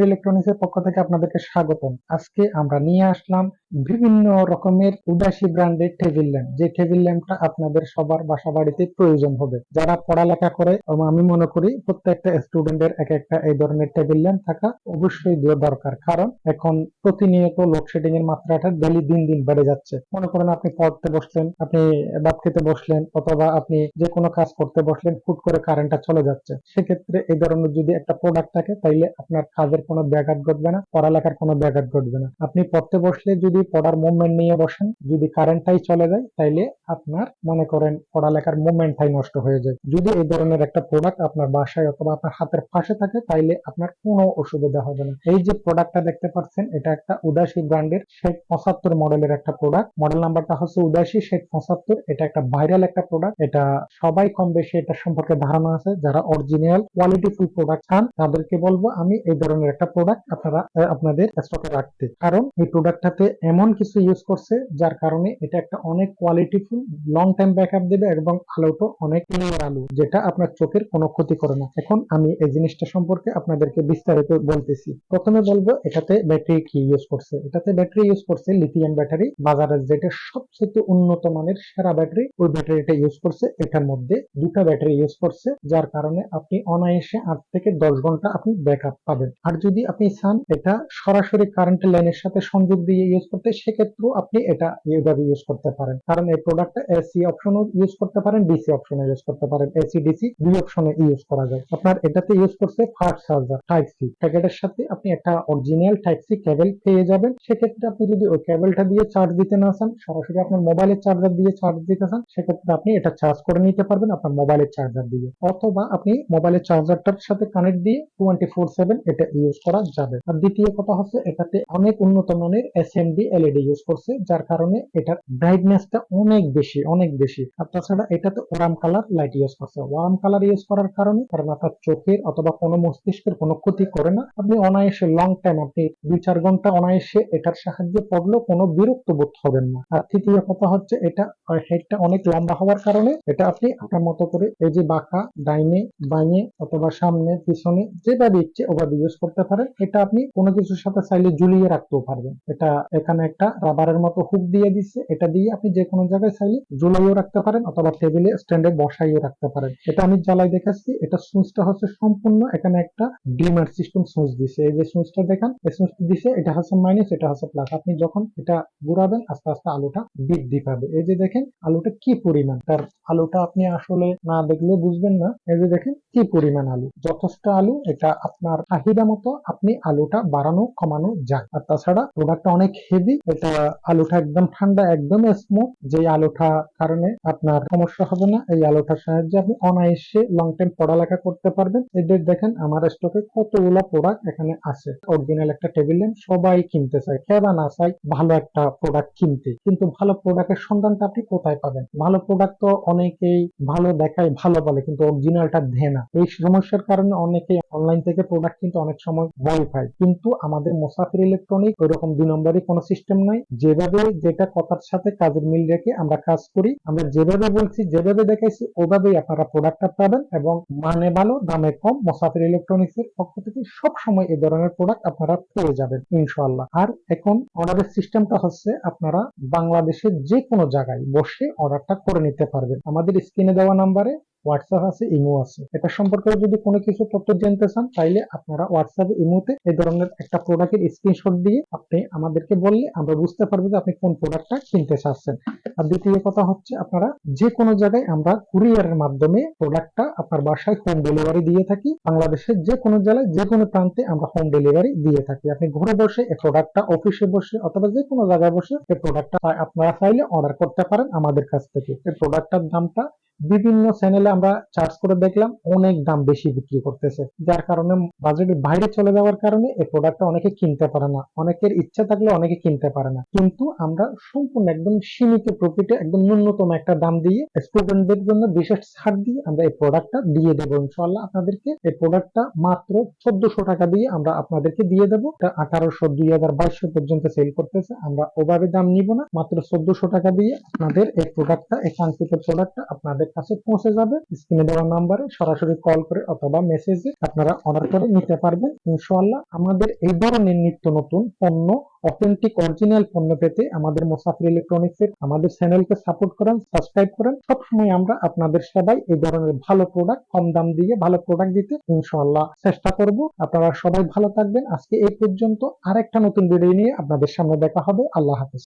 Electronics এর পক্ষ থেকে আপনাদেরকে স্বাগতম। আজকে আমরা নিয়ে আসলাম বিভিন্ন রকমের উদাসী ব্র্যান্ডের টেবিল ল্যাম্প যে টেবিল ল্যাম্পটা আপনাদের সবার বাসা বাড়িতে প্রয়োজন হবে। যারা পড়ালেখা করে আমি মনে করি প্রত্যেকটা স্টুডেন্টের এক একটা এই ধরনের টেবিল ল্যাম্প থাকা অবশ্যই দরকার। কারণ এখন প্রতিনিয়ত লোডশেডিং এর মাত্রাটা ডেলি দিন দিন বেড়ে যাচ্ছে। মনে করেন আপনি পড়তে বসলেন, আপনি ভাত খেতে বসলেন, অথবা আপনি যে কোনো কাজ করতে বসলেন ফুট করে কারেন্টটা চলে যাচ্ছে। সেক্ষেত্রে এই ধরনের যদি একটা প্রোডাক্ট থাকে, তাইলে আপনার কাজের কোনো ব্যাঘাত ঘটবে না, পড়ালেখার কোনো ব্যাঘাত ঘটবে না। আপনি পড়তে বসলে যদি পড়ার মুভমেন্ট নিয়ে বসেন, যদি কারেন্টটাই চলে যায়, তাইলে আপনার মনে করেন পড়ালেখার মুভমেন্টটাই নষ্ট হয়ে যায়। যদি এই ধরনের একটা প্রোডাক্ট আপনার বাসায় অথবা আপনার হাতের পাশে থাকে, তাইলে আপনার কোনো অসুবিধা হবে না। এই যে প্রোডাক্টটা দেখতে পাচ্ছেন, এটা একটা উদাসী ব্র্যান্ডের শেখ পঁচাত্তর মডেলের একটা প্রোডাক্ট মডেল নাম্বারটা হচ্ছে উদাসী শেখ পঁচাত্তর। এটা একটা ভাইরাল একটা প্রোডাক্ট এটা সবাই কম বেশি এটা সম্পর্কে ধারণা আছে। যারা অরিজিনাল কোয়ালিটিফুল প্রোডাক্ট চান, তাদেরকে বলব, আমি এই ধরনের একটা প্রোডাক্ট আপনারা আপনাদের স্টকে রাখতে। কারণ এই প্রোডাক্টটাতে এমন কিছু ইউজ করছে যার কারণে এটা একটা অনেক কোয়ালিটিফুল লং টাইম ব্যাকআপ দেবে এবং আলোটা অনেক ক্লিয়ার আলো, যেটা আপনার চোখের কোনো ক্ষতি করে না। এখন আমি এই জিনিসটা সম্পর্কে আপনাদেরকে বিস্তারিত বলতেছি। প্রথমে বলব, এটাতে ব্যাটারি কি ইউজ করছে? এটাতে ব্যাটারি ইউজ করছে লিথিয়াম ব্যাটারি বাজারের যেটা সবচেয়ে উন্নত মানের সেরা ব্যাটারি ওই ব্যাটারিটা ইউজ করছে। এটার মধ্যে দুটা ব্যাটারি ইউজ করছে, যার কারণে আপনি অনায়াসে আট থেকে দশ ঘণ্টা আপনি ব্যাকআপ পাবেন। আর যদি আপনি চান, এটা সরাসরি কারেন্টের লাইনের সাথে সংযোগ দিয়ে ইউজ করতে সেক্ষেত্রেও আপনি এটা এইভাবে ইউজ করতে পারেন। কারণ এই প্রোডাক্টটা এসি অপশনও ইউজ করতে পারেন ডিসি অপশনে ইউজ করতে পারেন। এসি ডিসি দুই অপশনে ইউজ করা যায়। আপনার এটাতে ইউজ করছে ফাস্ট চার্জার টাইপ সি প্যাকেটের সাথে আপনি একটা অরিজিনাল টাইপ সি কেবল পেয়ে যাবেন। সেক্ষেত্রে আপনি যদি ওই কেবলটা দিয়ে চার্জ দিতে না চান, সরাসরি আপনার মোবাইলের চার্জার দিয়ে চার্জ দিতে চান, সেক্ষেত্রে আপনি এটা চার্জ করে নিতে পারবেন আপনার মোবাইলের চার্জার দিয়ে। অথবা আপনি মোবাইলের চার্জারটার সাথে কানেক্ট দিয়ে টোয়েন্টি ফোর সেভেন এটা ইউজ করা যাবে। আর দ্বিতীয় কথা হচ্ছে, এটাতে অনেক উন্নত মানের এসএমডি এলইডি এলইডি ইউজ করছে, যার কারণে এটার ব্রাইটনেসটা অনেক বেশি অনেক বেশি। আর তাছাড়া এটাতে ওরাম কালার লাইট ইউজ করছে। ওরাম কালার ইউজ করার কারণে কারণ আপনার চোখের অথবা কোনো মস্তিষ্কের কোনো ক্ষতি করে না। আপনি অনায়াসে লং টাইম আপনি দুই চার ঘণ্টা অনায়াসে এটার সাহায্যে পড়লেও কোনো বিরক্ত বোধ হবেন না। আর তৃতীয় কথা হচ্ছে, এটা হেডটা অনেক লম্বা হওয়ার কারণে এটা আপনি আপনার মতো করে এই যে বাঁকা, ডাইনে, বাঁয়ে অথবা সামনে, পিছনে যেভাবে ইচ্ছে ওভাবে ইউজ করতে পারেন। এটা আপনি কোনো কিছুর সাথে চাইলে ঝুলিয়ে রাখতেও পারবেন। এটা এখানে একটা রাবারের মতো হুক দিয়ে দিচ্ছে। এটা দিয়ে আপনি যে কোনো জায়গায় চাইলে ঝুলাইও রাখতে পারেন অথবা টেবিলে স্ট্যান্ডে বসাইও রাখতে পারেন। এটা আমি জ্বালাই দেখাচ্ছি। এটা সুইচটা হচ্ছে সম্পূর্ণ এখানে একটা ডিমার সিস্টেম সুইচ দিছে এই যে সুইচটা দেখান, এই সুইচটা দিছে এটা হচ্ছে মাইনাস এটা হচ্ছে প্লাস আপনি যখন এটা ঘুরাবেন, আস্তে আস্তে আলোটা বৃদ্ধি পাবে। এই যে দেখেন, আলোটা কি পরিমাণ? তার আলোটা আপনি আসলে না দেখলে বুঝবেন না। এই যে দেখেন, কি পরিমাণ আলু? যথেষ্ট আলু, এটা আপনার চাহিদা মতো আপনি আলুটা বাড়ানো, কমানো যায়। আর তাছাড়া প্রোডাক্টটা অনেক হেভি এটা আলুটা একদম ঠান্ডা, একদম স্মুথ যে আলুটা কারণে আপনার সমস্যা হবে না, এই আলুটার সাহায্যে আপনি অনায়াসে লং টাইম পড়ালেখা করতে পারবেন। এদের দেখেন, আমার স্টকে কতগুলো প্রোডাক্ট এখানে আছে। অরিজিনাল একটা টেবিল ল্যাম্প সবাই কিনতে চায়। কে বা না চাই ভালো একটা প্রোডাক্ট কিনতে। কিন্তু ভালো প্রোডাক্টের সন্ধানটা আপনি কোথায় পাবেন? ভালো প্রোডাক্ট তো অনেকেই ভালো দেখায়, ভালো বলে, কিন্তু অরিজিনালটা দেয় না। এই সমস্যার কারণে অনেকেই অনলাইন থেকে প্রোডাক্ট কিন্তু অনেক সময় ভয় পায়। কিন্তু আমাদের মোসাফির ইলেকট্রনিক ওইরকম দুই নম্বরই কোনো সিস্টেম নাই যেভাবে যেটা কথার সাথে কাজের মিল রেখে আমরা কাজ করি, আমরা যেভাবে বলছি, যেভাবে দেখাইছি, ওভাবেই আপনারা প্রোডাক্টটা পাবেন এবং মানে ভালো, দামে কম, মোসাফির ইলেকট্রনিক্স এর পক্ষ থেকে সব সময় এই ধরনের প্রোডাক্ট আপনারা পেয়ে যাবেন, ইনশাআল্লাহ। আর এখন অর্ডারের সিস্টেমটা হচ্ছে আপনারা বাংলাদেশের যে কোনো জায়গায় বসে অর্ডারটা করে নিতে পারবেন। আমাদের স্ক্রিনে দেওয়া নাম্বারে হোয়াটসঅ্যাপ আছে ইমো আছে। এটা সম্পর্কে যদি কোনো কিছু তথ্য জানতে চান, তাইলে আপনারা হোয়াটসঅ্যাপে ইমোতে এই ধরনের একটা প্রোডাক্টের স্ক্রিনশট দিয়ে আপনি আমাদেরকে বললে আমরা বুঝতে পারব যে আপনি কোন প্রোডাক্টটা কিনতে চাচ্ছেন। আর দ্বিতীয় কথা হচ্ছে আপনারা যে কোনো জায়গায় আমরা কুরিয়ারের মাধ্যমে প্রোডাক্টটা আপনার বাসায় হোম ডেলিভারি দিয়ে থাকি। বাংলাদেশের যে কোনো জেলায় যে কোনো প্রান্তে আমরা হোম ডেলিভারি দিয়ে থাকি। আপনি ঘরে বসে এই প্রোডাক্টটা অফিসে বসে অথবা যে কোনো জায়গায় বসে এই প্রোডাক্টটা আপনারা চাইলে অর্ডার করতে পারেন আমাদের কাছ থেকে। এই প্রোডাক্টটার দামটা বিভিন্ন চ্যানেলে আমরা চার্জ করে দেখলাম, অনেক দাম বেশি বিক্রি করতেছে। যার কারণে বাজেটের বাইরে চলে যাওয়ার কারণে এই প্রোডাক্টটা অনেকে কিনতে পারে না। অনেকের ইচ্ছা থাকলে অনেকে কিনতে পারে না। কিন্তু আমরা সম্পূর্ণ একদম সীমিত প্রফিটে একদম ন্যূনতম একটা দাম দিয়ে স্টুডেন্টদের জন্য বিশেষ ছাড় দিয়ে আমরা এই প্রোডাক্টটা দিয়ে দেবো। ইনশাল্লাহ আপনাদেরকে এই প্রোডাক্টটা মাত্র চোদ্দশো টাকা দিয়ে আমরা আপনাদেরকে দিয়ে দেবো। আঠারোশো, দুই হাজার, বাইশশো পর্যন্ত সেল করতেছে। আমরা ওভাবে দাম নিব না। মাত্র চোদ্দশো টাকা দিয়ে আপনাদের এই প্রোডাক্টটা এই কাঙ্ক্ষিত প্রোডাক্টটা আপনাদের কাছে পৌঁছে যাবে স্ক্রিনে দেওয়া নাম্বারে সরাসরি কল করে অথবা মেসেজে আপনারা অর্ডার করে নিতে পারবেন। ইনশাআল্লাহ আমাদের এই ধরনের নিত্য নতুন পণ্য অথেন্টিক অরিজিনাল পণ্য পেতে আমাদের মোসাফির ইলেকট্রনিক্স এর আমাদের চ্যানেলকে সাপোর্ট করেন সাবস্ক্রাইব করেন। সবসময় আমরা আপনাদের সবাই এই ধরনের ভালো প্রোডাক্ট কম দাম দিয়ে ভালো প্রোডাক্ট দিতে ইনশাআল্লাহ চেষ্টা করব। আপনারা সবাই ভালো থাকবেন। আজকে এই পর্যন্ত আরেকটা নতুন ভিডিও নিয়ে আপনাদের সামনে দেখা হবে। আল্লাহ হাফেজ।